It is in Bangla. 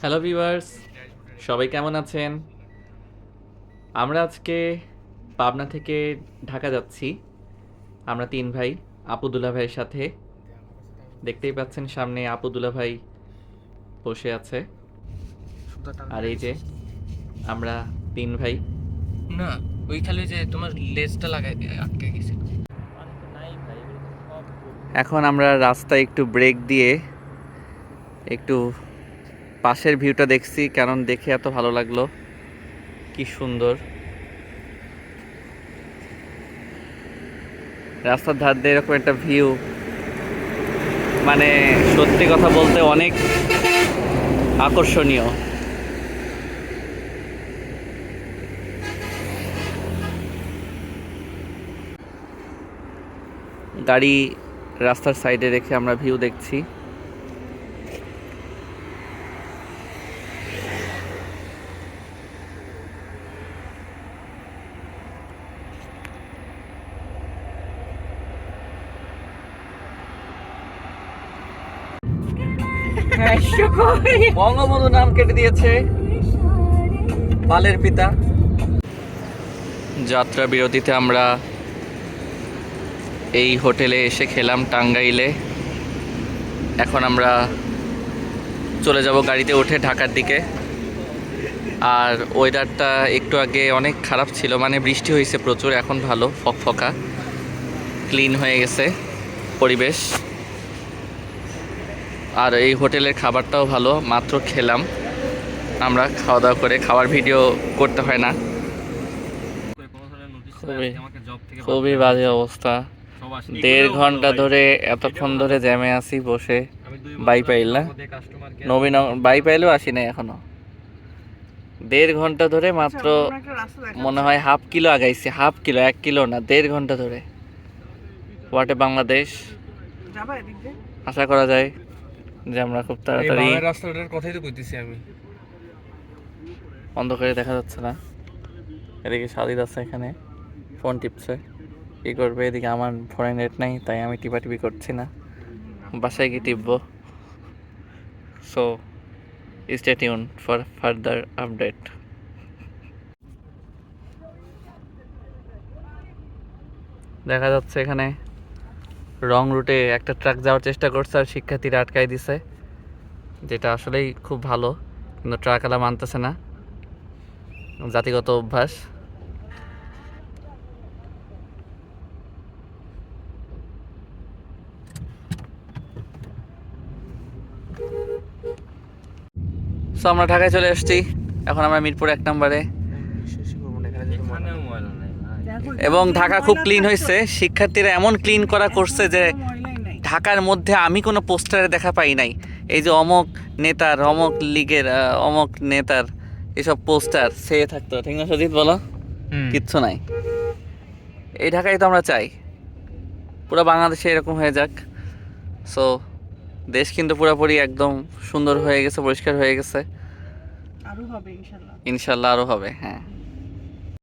হ্যালো ভিউয়ার্স সবাই কেমন আছেন? আমরা আজকে পাবনা থেকে ঢাকা যাচ্ছি। আমরা তিন ভাই আপুদুল্লা ভাইয়ের সাথে। দেখতেই পাচ্ছেন সামনে আপুদুল্লা ভাই বসে আছে। আর এই যে আমরা তিন ভাই। না ওই খালি যে তোমার লেজটা লাগাই আটকে গেছে। এখন আমরা রাস্তায় একটু ব্রেক দিয়ে একটু পাশের ভিউটা দেখছি, কারণ দেখে এত ভালো লাগল। কি সুন্দর। রাস্তার ধার দিয়ে এরকম একটা ভিউ। মানে সত্যি কথা বলতে অনেক আকর্ষণীয়। গাড়ি রাস্তার সাইডে রেখে আমরা ভিউ দেখছি। বঙ্গবন্ধু নাম কেটে দিয়েছে বালের পিতা। যাত্রা বিরতিতে আমরা এই হোটেলে এসে খেলাম টাঙ্গাইলে। এখন আমরা চলে যাব গাড়িতে উঠে ঢাকার দিকে। আর ওয়েদারটা একটু আগে অনেক খারাপ ছিল মানে বৃষ্টি হয়েছে প্রচুর এখন ভালো ফকফকা। ক্লিন হয়ে গেছে পরিবেশ। আর এই হোটেলের খাবারটাও ভালো মাত্র খেলাম। আমরা খাওয়া দাওয়া করে খাওয়ার ভিডিও করতে হয় না। খুবই খুবই বাজে অবস্থা। দেড় ঘণ্টা ধরে এতক্ষণ ধরে জ্যামে আছি বসে বাই পাইল না? নবীন বাই পাইলেও আসি নাই এখনও। দেড় ঘণ্টা ধরে মাত্র মনে হয় হাফ কিলো আগাইছি হাফ কিলো এক কিলো না দেড় ঘণ্টা ধরে। ওয়াটে বাংলাদেশ। আশা করা যায়। যে আমরা খুব তাড়াতাড়ি রাস্তাটার কথাই তো কইতেছি আমি। অন্ধকারে দেখা যাচ্ছে না। এদিকে সাদিদ আছে এখানে ফোন টিপছে। কি করবে? এদিকে আমার ফোনে নেট নাই তাই আমি টিপাটিপি করছি না। বাসায় গিয়ে টিপবো। So stay tune for further update দেখা যাচ্ছে এখানে। রং রুটে একটা ট্রাক যাওয়ার চেষ্টা করছে আর শিক্ষার্থীরা আটকাই দিছে, যেটা আসলেই খুব ভালো, কিন্তু ট্রাকওয়ালা মানতেছে না। জাতিগত অভ্যাস। সো আমরা ঢাকায় চলে এসেছি। এখন আমরা মিরপুর এক নম্বরে। এবং ঢাকা খুব ক্লিন হয়েছে। শিক্ষার্থীরা এমন ক্লিন করা করছে যে ঢাকার মধ্যে আমি কোনো পোস্টারে দেখা পাই নাই। এই যে অমক নেতার অমক লীগের অমক নেতার এসব পোস্টার সে থাকতো। ঠিক না সজিত বলো? কিচ্ছু নাই। এই ঢাকায় তো আমরা চাই। পুরো বাংলাদেশে এরকম হয়ে যাক। সো দেশ কিন্তু পুরোপুরি একদম সুন্দর হয়ে গেছে পরিষ্কার হয়ে গেছে। আরও হবে ইনশাল্লাহ। ইনশাল্লাহ আরও হবে হ্যাঁ।